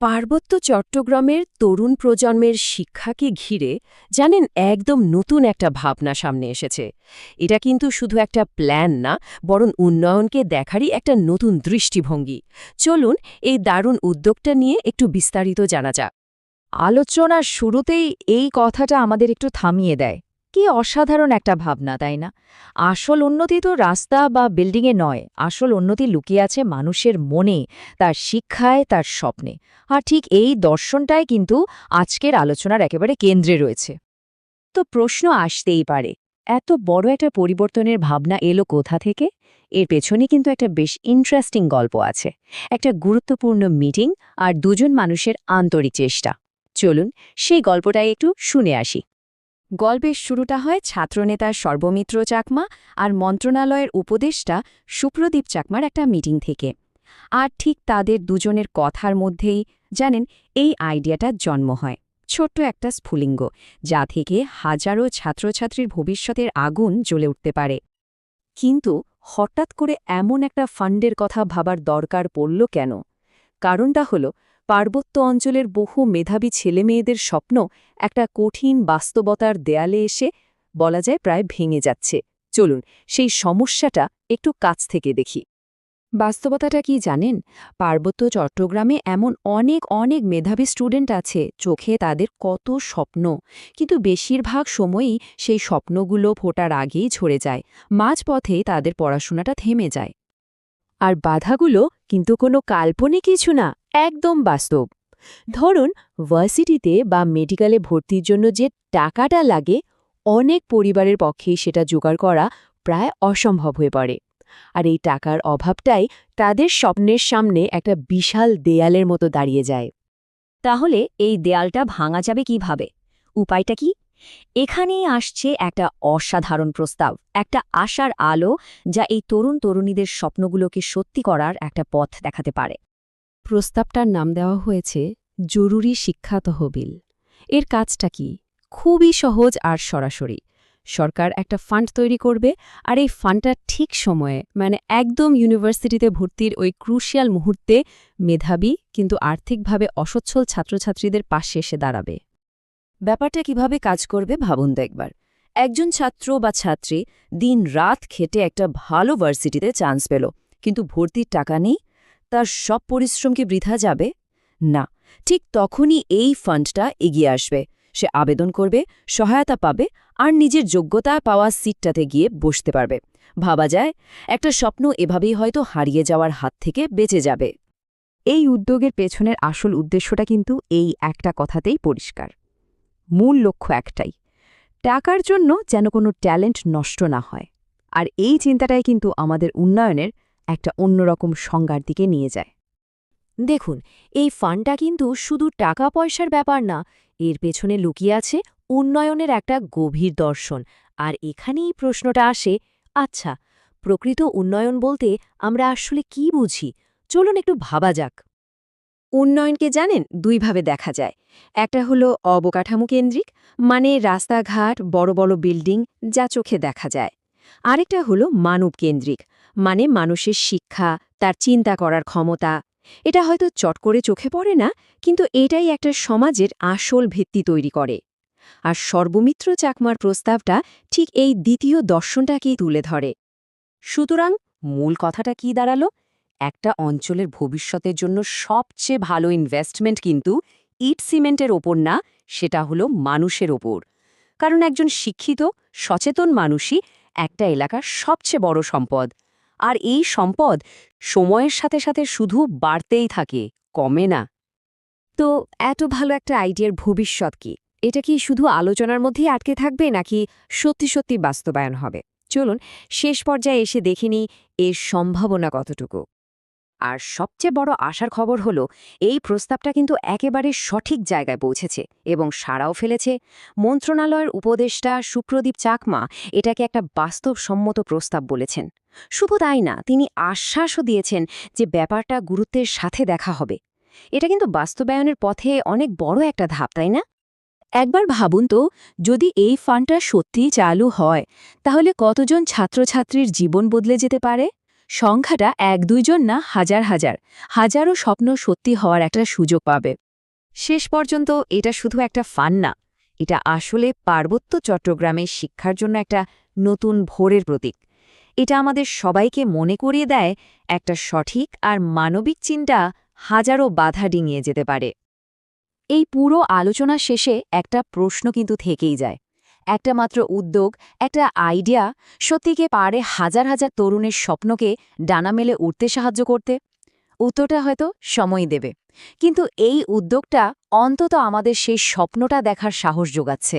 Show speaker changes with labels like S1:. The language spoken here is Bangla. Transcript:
S1: পার্বত্য চট্টগ্রামের তরুণ প্রজন্মের শিক্ষাকে ঘিরে জানেন একদম নতুন একটা ভাবনা সামনে এসেছে। এটা কিন্তু শুধু একটা প্ল্যান না, বরং উন্নয়নকে দেখারই একটা নতুন দৃষ্টিভঙ্গি। চলুন এই দারুণ উদ্যোগটা নিয়ে একটু বিস্তারিত জানা যাক।
S2: আলোচনার শুরুতেই এই কথাটা আমাদের একটু থামিয়ে দেয়। কি অসাধারণ একটা ভাবনা, তাই না? আসল উন্নতি তো রাস্তা বা বিল্ডিংয়ে নয়, আসল উন্নতি লুকিয়ে আছে মানুষের মনে, তার শিক্ষায়, তার স্বপ্নে। আর ঠিক এই দর্শনটাই কিন্তু আজকের আলোচনার একেবারে কেন্দ্রে রয়েছে।
S1: তো প্রশ্ন আসতেই পারে, এত বড় একটা পরিবর্তনের ভাবনা এলো কোথা থেকে? এর পেছনে কিন্তু একটা বেশ ইন্টারেস্টিং গল্প আছে, একটা গুরুত্বপূর্ণ মিটিং আর দুজন মানুষের আন্তরিক চেষ্টা। চলুন সেই গল্পটাই একটু শুনে আসি। গল্পের শুরুটা হয় ছাত্রনেতার সর্বমিত্র চাকমা আর মন্ত্রণালয়ের উপদেষ্টা সুপ্রদীপ চাকমার একটা মিটিং থেকে। আর ঠিক তাদের দুজনের কথার মধ্যেই, জানেন, এই আইডিয়াটার জন্ম হয়। ছোট্ট একটা স্ফুলিঙ্গ, যা থেকে হাজারো ছাত্রছাত্রীর ভবিষ্যতের আগুন জ্বলে উঠতে পারে। কিন্তু হঠাৎ করে এমন একটা ফান্ডের কথা ভাবার দরকার পড়ল কেন? কারণটা হল পার্বত্য অঞ্চলের বহু মেধাবী ছেলেমেয়েদের স্বপ্ন একটা কঠিন বাস্তবতার দেয়ালে এসে বলা যায় প্রায় ভেঙে যাচ্ছে। চলুন, সেই সমস্যাটা একটু কাছ থেকে দেখি। বাস্তবতাটা কি জানেন? পার্বত্য চট্টগ্রামে এমন অনেক অনেক মেধাবী স্টুডেন্ট আছে, চোখে তাদের কত স্বপ্ন। কিন্তু বেশিরভাগ সময়ই সেই স্বপ্নগুলো ফোটার আগেই ঝরে যায়, মাঝপথে তাদের পড়াশোনাটা থেমে যায়। আর বাধাগুলো কিন্তু কোনো কাল্পনিক কিছু না। একদম বাস্তব। ধরুন, ভার্সিটিতে বা মেডিকেলে ভর্তির জন্য যে টাকাটা লাগে, অনেক পরিবারের পক্ষেই সেটা জোগাড় করা প্রায় অসম্ভব হয়ে পড়ে। আর এই টাকার অভাবটাই তাদের স্বপ্নের সামনে একটা বিশাল দেয়ালের মতো দাঁড়িয়ে যায়।
S3: তাহলে এই দেয়ালটা ভাঙা যাবে কীভাবে? উপায়টা কি? এখানেই আসছে একটা অসাধারণ প্রস্তাব, একটা আশার আলো যা এই তরুণ তরুণীদের স্বপ্নগুলোকে সত্যি করার একটা পথ দেখাতে পারে।
S1: প্রস্তাবটার নাম দেওয়া হয়েছে, জরুরি শিক্ষা তহবিল। এর কাজটা কি? খুবই সহজ আর সরাসরি। সরকার একটা ফান্ড তৈরি করবে, আর এই ফান্ডটা ঠিক সময়ে মানে একদম ইউনিভার্সিটিতে ভর্তির ওই ক্রুশিয়াল মুহূর্তে, মেধাবী কিন্তু আর্থিকভাবে অসচ্ছল ছাত্রছাত্রীদের পাশে এসে দাঁড়াবে। ব্যাপারটা কীভাবে কাজ করবে ভাবুন দেখবার একজন ছাত্র বা ছাত্রী দিন রাত খেটে একটা ভালো ভার্সিটিতে চান্স পেল, কিন্তু ভর্তির টাকা নেই তার সব পরিশ্রম কি বৃথা যাবে? না, ঠিক তখনই এই ফান্ডটা এগিয়ে আসবে। সে আবেদন করবে, সহায়তা পাবে আর নিজের যোগ্যতা পাওয়া সিটটাতে গিয়ে বসতে পারবে। ভাবা যায়, একটা স্বপ্ন এভাবেই হয়তো হারিয়ে যাওয়ার হাত থেকে বেঁচে যাবে। এই উদ্যোগের পেছনের আসল উদ্দেশ্যটা কিন্তু এই একটা কথাতেই পরিষ্কার। মূল লক্ষ্য একটাই, টাকার জন্য যেন কোনো ট্যালেন্ট নষ্ট না হয়। আর এই চিন্তাটাই কিন্তু আমাদের উন্নয়নের একটা অন্যরকম সংজ্ঞার দিকে নিয়ে যায়। দেখুন, এই ফান্ডটা কিন্তু শুধু টাকা পয়সার ব্যাপার না, এর পেছনে লুকিয়ে আছে উন্নয়নের একটা গভীর দর্শন। আর এখানেই প্রশ্নটা আসে আচ্ছা প্রকৃত উন্নয়ন বলতে আমরা আসলে কি বুঝি? চলুন একটু ভাবা যাক। উন্নয়নকে জানেন, দুইভাবে দেখা যায়। একটা হলো অবকাঠামো কেন্দ্রিক মানে রাস্তাঘাট, বড় বড় বিল্ডিং যা চোখে দেখা যায়। আরেকটা হলো মানব কেন্দ্রিক মানে মানুষের শিক্ষা, তার চিন্তা করার ক্ষমতা। এটা হয়তো চট করে চোখে পড়ে না, কিন্তু এটাই একটা সমাজের আসল ভিত্তি তৈরি করে। আর সর্বমিত্র চাকমার প্রস্তাবটা ঠিক এই দ্বিতীয় দর্শনটাকেই তুলে ধরে। সুতরাং মূল কথাটা কি দাঁড়াল? একটা অঞ্চলের ভবিষ্যতের জন্য সবচেয়ে ভালো ইনভেস্টমেন্ট কিন্তু ইট সিমেন্টের ওপর না, সেটা হলো মানুষের ওপর। কারণ একজন শিক্ষিত, সচেতন মানুষই একটা এলাকার সবচেয়ে বড় সম্পদ। আর এই সম্পদ সময়ের সাথে সাথে শুধু বাড়তেই থাকে, কমে না। তো এত ভালো একটা আইডিয়ার ভবিষ্যৎ কি? এটা কি শুধু আলোচনার মধ্যেই আটকে থাকবে নাকি সত্যি সত্যি বাস্তবায়ন হবে? চলুন, শেষ পর্যায়ে এসে দেখিনি এর সম্ভাবনা কতটুকু। আর সবচেয়ে বড় আশার খবর হলো, এই প্রস্তাবটা কিন্তু একেবারে সঠিক জায়গায় পৌঁছেছে এবং সাড়াও ফেলেছে। মন্ত্রণালয়ের উপদেষ্টা সুপ্রদীপ চাকমা এটাকে একটা বাস্তবসম্মত প্রস্তাব বলেছেন। শুধু তাই না, তিনি আশ্বাসও দিয়েছেন যে ব্যাপারটা গুরুত্বের সাথে দেখা হবে। এটা কিন্তু বাস্তবায়নের পথে অনেক বড় একটা ধাপ, তাই না? একবার ভাবুন তো, যদি এই ফান্ডটা সত্যিই চালু হয়, তাহলে কতজন ছাত্রছাত্রীর জীবন বদলে যেতে পারে?
S3: সংখ্যাটা এক দুইজন না হাজার হাজার। হাজারো স্বপ্ন সত্যি হওয়ার একটা সুযোগ পাবে।
S1: শেষ পর্যন্ত এটা শুধু একটা ফান না, এটা আসলে পার্বত্য চট্টগ্রামের শিক্ষার জন্য একটা নতুন ভোরের প্রতীক। এটা আমাদের সবাইকে মনে করিয়ে দেয় একটা সঠিক আর মানবিক চিন্তা হাজারো বাধা ডিঙিয়ে যেতে পারে।
S2: এই পুরো আলোচনা শেষে একটা প্রশ্ন কিন্তু থেকেই যায়। একটা মাত্র উদ্যোগ, একটা আইডিয়া সত্যিকে পারে হাজার হাজার তরুণের স্বপ্নকে ডানা মেলে উঠতে সাহায্য করতে। উত্তরটা হয়তো সময় দেবে। কিন্তু এই উদ্যোগটা অন্তত আমাদের সেই স্বপ্নটা দেখার সাহস যোগাচ্ছে।